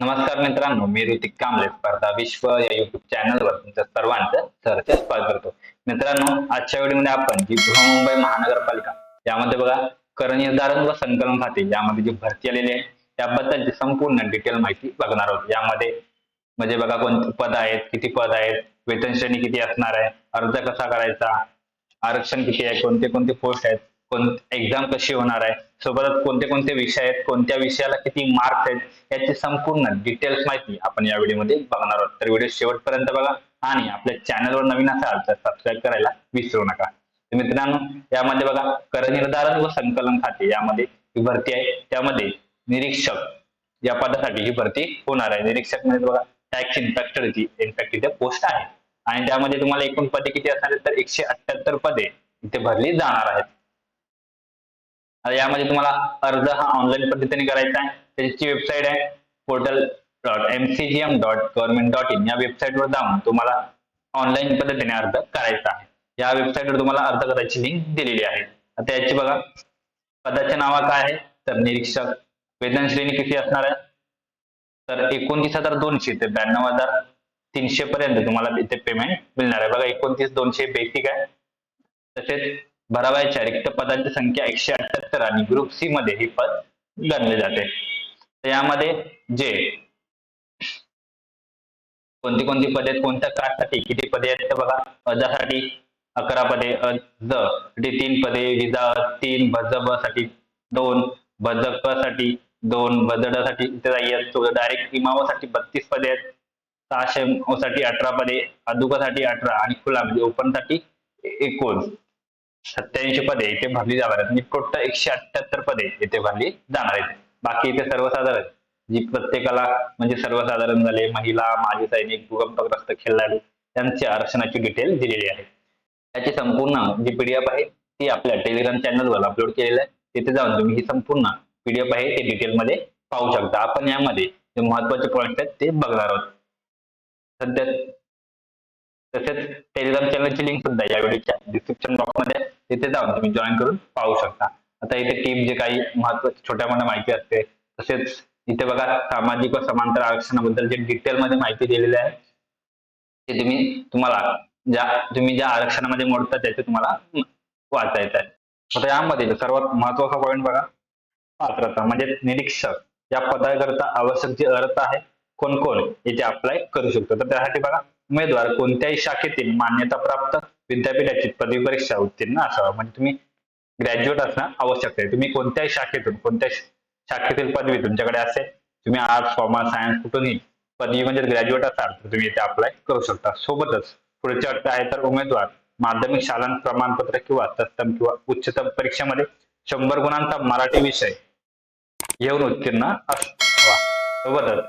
नमस्कार मित्रांनो मी ऋतिक कांबळे. स्पर्धा विश्व या युट्यूब चॅनलवर तुमच्या सर्वांचं सरचे स्वागत करतो. मित्रांनो आजच्या व्हिडिओमध्ये आपण जी बृहन्मुंबई महानगरपालिका यामध्ये बघा करनिर्धारण व संकलन खाते यामध्ये जी भरती आलेली आहे त्याबद्दलची संपूर्ण डिटेल माहिती बघणार आहोत. यामध्ये म्हणजे बघा कोणती पद आहेत किती पद आहेत वेतन श्रेणी किती असणार आहे अर्ज कसा करायचा आरक्षण किती आहे कोणते कोणते पोस्ट आहेत कोण एक्झाम कशी होणार आहे? सोबतच कोणते कोणते विषय आहेत? कोणत्या विषयाला किती मार्क्स आहेत? याची संपूर्ण डिटेल्स माहिती आपण या व्हिडिओमध्ये बघणार आहोत. तर व्हिडिओ शेवटपर्यंत बघा आणि आपल्या चॅनलवर नवीन असाल तर सबस्क्राईब करायला विसरू नका. तर मित्रांनो यामध्ये बघा कर निर्धारण व संकलन खाते यामध्ये ही भरती आहे. त्यामध्ये निरीक्षक या पदासाठी ही भरती होणार आहे. निरीक्षक म्हणजे बघा टॅक्स इन्स्पेक्टरची इन्फॅक्ट इथे पोस्ट आहे. आणि त्यामध्ये तुम्हाला एकूण पदे किती असणार आहेत तर एकशे अठ्याहत्तर पदे इथे भरली जाणार आहेत. यामध्ये तुम्हाला अर्ज हा ऑनलाईन पद्धतीने करायचा आहे. त्याची वेबसाईट आहे. Portal dot M C G M dot government dot in या वेबसाईटवर जाऊन तुम्हाला ऑनलाईन पद्धतीने अर्ज करायचा आहे. या वेबसाईटवर तुम्हाला अर्ज करायची लिंक दिलेली आहे. आता याची बघा. पदाचे नाव काय आहे. तर निरीक्षक वेतन श्रेणी किती असणार आहे? तर एकोणतीस हजार दोनशे ते ब्याण्णव हजार तीनशे पर्यंत तुम्हाला इथे पेमेंट मिळणार आहे. बघा एकोणतीस दोनशे बेसिक आहे. तसेच भरावयाच्या रिक्त पदांची संख्या एकशे अठ्याहत्तर आणि ग्रुप सी मध्ये ही पद गणले जाते. तर यामध्ये जे कोणती कोणती पदे आहेत? कोणत्या कास्टसाठी किती पदे आहेत? ते बघा अजासाठी अकरा पदे अ ज साठी तीन पदे विजा तीन भजबसाठी दोन भजकसाठी दोन बजडासाठी डायरेक्ट इमावासाठी बत्तीस पदे आहेत. सहाशे साठी अठरा पदे अदुकासाठी अठरा आणि खुला म्हणजे ओपनसाठी एकूण. सत्याऐंशी पदे इथे भरली जाणार आहेत. म्हणजे टोटल एकशे अठ्याहत्तर पदे इथे भरली जाणार आहेत. बाकी इथे सर्वसाधारण जी प्रत्येकाला म्हणजे सर्वसाधारण झाले महिला माजी सैनिक भूकंपग्रस्त खेळाडू त्यांची आरक्षणाची डिटेल दिलेली आहे. त्याची संपूर्ण जी पीडीएफ आहे ती आपल्या टेलिग्राम चॅनलवर अपलोड केलेलं आहे. तिथे जाऊन तुम्ही ही संपूर्ण पीडीएफ आहे ते डिटेलमध्ये पाहू शकता. आपण यामध्ये जे महत्त्वाचे पॉईंट आहेत ते बघणार आहोत. सध्या तसेच टेलिग्राम चॅनलची लिंक सुद्धा या व्हिडिओच्या डिस्क्रिप्शन बॉक्समध्ये तिथे जाऊन तुम्ही जॉईन करून पाहू शकता. आता इथे टीप जे काही महत्वाची छोट्या मोठ्या माहिती असते तसेच इथे बघा सामाजिक व समांतर आरक्षणाबद्दल जे डिटेल मध्ये माहिती दिलेली आहे ते तुम्ही तुम्हाला ज्या तुम्ही ज्या आरक्षणामध्ये मोडता त्याचे तुम्हाला वाचायचं आहे. आता यामध्ये सर्वात महत्त्वाचा पॉईंट बघा पात्रता म्हणजे निरीक्षक. या पदाकरता आवश्यक जी अर्थ आहे कोण कोण याचे अप्लाय करू शकतो. तर त्यासाठी बघा उमेदवार कोणत्याही शाखेतील मान्यता प्राप्त विद्यापीठाची पदवी परीक्षा उत्तीर्ण असावा. म्हणजे तुम्ही ग्रॅज्युएट असणं आवश्यक आहे. तुम्ही कोणत्याही शाखेतून कोणत्या शाखेतील पदवी तुमच्याकडे असेल तुम्ही आर्ट्स कॉमर्स सायन्स कुठूनही पदवी म्हणजे ग्रॅज्युएट असाल तर तुम्ही इथे अप्लाय करू शकता. सोबतच पुढची अट आहे तर उमेदवार माध्यमिक शालांत प्रमाणपत्र किंवा तत्सम किंवा उच्चतम परीक्षेमध्ये शंभर गुणांचा मराठी विषय येऊन उत्तीर्ण असावा. सोबतच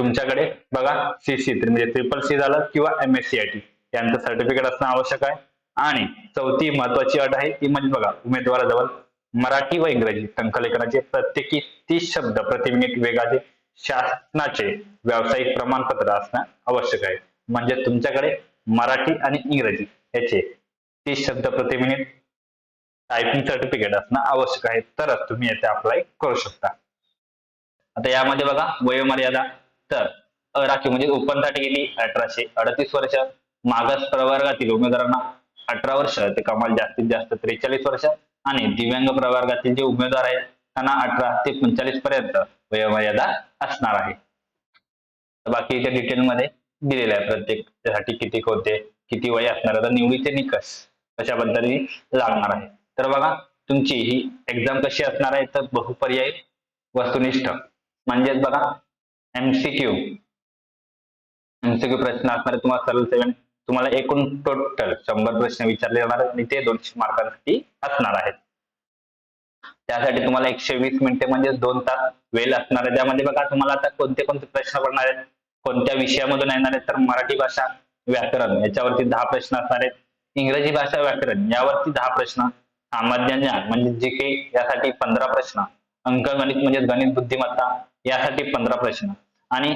तुमच्याकडे बघा सी सी थ्री म्हणजे ट्रिपल सी झालं किंवा M S C I T यांचं सर्टिफिकेट असणं आवश्यक आहे. आणि चौथी महत्वाची अट आहे ती म्हणजे बघा उमेदवाराजवळ मराठी व इंग्रजी टंकलेखनाचे प्रत्येकी तीस शब्द प्रति मिनिट वेगाचे शासनाचे व्यावसायिक प्रमाणपत्र असणं आवश्यक आहे. म्हणजे तुमच्याकडे मराठी आणि इंग्रजी याचे तीस शब्द प्रति मिनिट टायपिंग सर्टिफिकेट असणं आवश्यक आहे. तरच तुम्ही याचे अप्लाय करू शकता. आता यामध्ये बघा वयोमर्यादा तर राखीव म्हणजे ओपनसाठी गेली अठराशे अडतीस वर्ष. मागास प्रवर्गातील उमेदवारांना अठरा वर्ष ते कमाल जास्तीत जास्त त्रेचाळीस वर्ष. आणि दिव्यांग प्रवर्गातील जे उमेदवार आहेत त्यांना अठरा ते पंचेचाळीस पर्यंत वयोमर्यादा असणार आहे. तर बाकी इथे डिटेल मध्ये दिलेलं आहे प्रत्येक त्यासाठी किती कोणते किती वय असणार आहे तर निवडीचे निकष कशा पद्धतीने लागणार आहे. तर बघा तुमची ही एक्झाम कशी असणार आहे तर बहुपर्यायी वस्तुनिष्ठ. म्हणजेच बघा एमसीक्यू एमसीक्यू प्रश्न असणार तुम्हाला सरळ सेवन तुम्हाला एकूण टोटल शंभर प्रश्न विचारले जाणार आणि ते दोनशे मार्कांसाठी असणार आहेत. त्यासाठी तुम्हाला एकशे वीस मिनिटे म्हणजे दोन तास वेळ असणार आहे. त्यामध्ये बघा तुम्हाला आता कोणते कोणते प्रश्न पडणार आहेत कोणत्या विषयामधून येणार आहेत तर मराठी भाषा व्याकरण याच्यावरती दहा प्रश्न असणार आहेत. इंग्रजी भाषा व्याकरण यावरती दहा प्रश्न. सामान्य ज्ञान म्हणजे जे काही यासाठी पंधरा प्रश्न. अंकगणित म्हणजे गणित बुद्धिमत्ता यासाठी पंधरा प्रश्न. आणि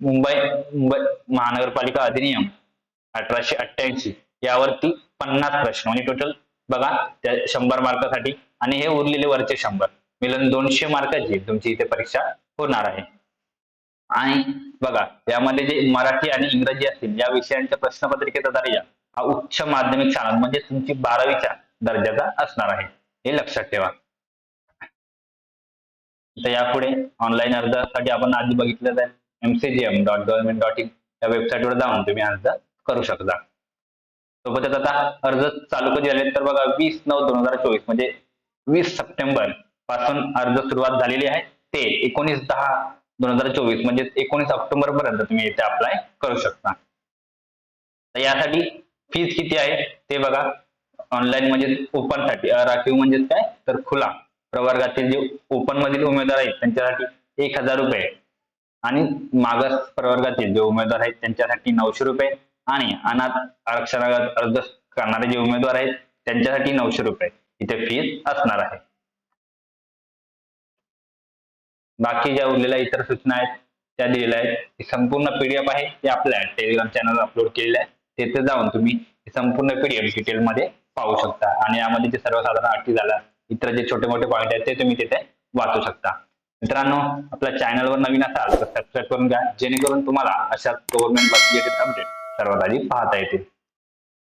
मुंबई मुंबई महानगरपालिका अधिनियम अठराशे अठ्ठ्याऐंशी यावरती पन्नास प्रश्न. म्हणजे टोटल बघा त्या शंभर मार्कासाठी. आणि हे उरलेले वरचे शंभर. मिलन दोनशे मार्काची तुमची इथे परीक्षा होणार आहे. आणि बघा यामध्ये जे मराठी आणि इंग्रजी असतील या विषयांच्या प्रश्नपत्रिकेचा दर्जा हा उच्च माध्यमिक शाळा म्हणजे तुमची बारावीच्या दर्जाचा असणार आहे. हे लक्षात ठेवा. तर यापुढे ऑनलाईन अर्जासाठी आपण आधी बघितलं आहे MCGM dot government dot in या वेबसाईटवर जाऊन तुम्ही अर्ज करू शकता. सोबतच आता अर्ज चालू कधी झाले तर बघा वीस नऊ दोन हजार चोवीस म्हणजे वीस सप्टेंबरपासून अर्ज सुरुवात झालेली आहे. ते एकोणीस दहा दोन हजार चोवीस म्हणजे एकोणीस ऑक्टोबर पर्यंत तुम्ही इथे अप्लाय करू शकता. तर यासाठी फीज किती आहे ते बघा. ऑनलाईन म्हणजे ओपनसाठी राखीव म्हणजेच काय? तर खुला. प्रवर्गातील जे ओपन मधील उमेदवार आहेत त्यांच्यासाठी एक हजार रुपये. आणि मागास प्रवर्गातील जे उमेदवार आहेत त्यांच्यासाठी नऊशे रुपये. आणि अनाथ आरक्षणाला अर्ज करणारे जे उमेदवार आहेत त्यांच्यासाठी नऊशे रुपये. इथे फीज असणार आहे. बाकी ज्या उरलेल्या इतर सूचना आहेत त्या दिलेल्या आहेत. ही संपूर्ण पीडीएफ आहे. ते आपल्या टेलिग्राम चॅनल अपलोड केलेलं आहे. तिथे जाऊन तुम्ही संपूर्ण पीडीएफ डिटेलमध्ये पाहू शकता. आणि यामध्ये जे सर्वसाधारण अटी झाला इतर जे छोटे मोठे पॉईंट आहेत ते तुम्ही तिथे वाचू शकता. मित्रांनो आपल्या चॅनलवर नवीन असाल तर सबस्क्राईब करून घ्या जेणेकरून तुम्हाला अशा गव्हर्नमेंट रिलेटेड अपडेट सर्वात आधी पाहता येतील.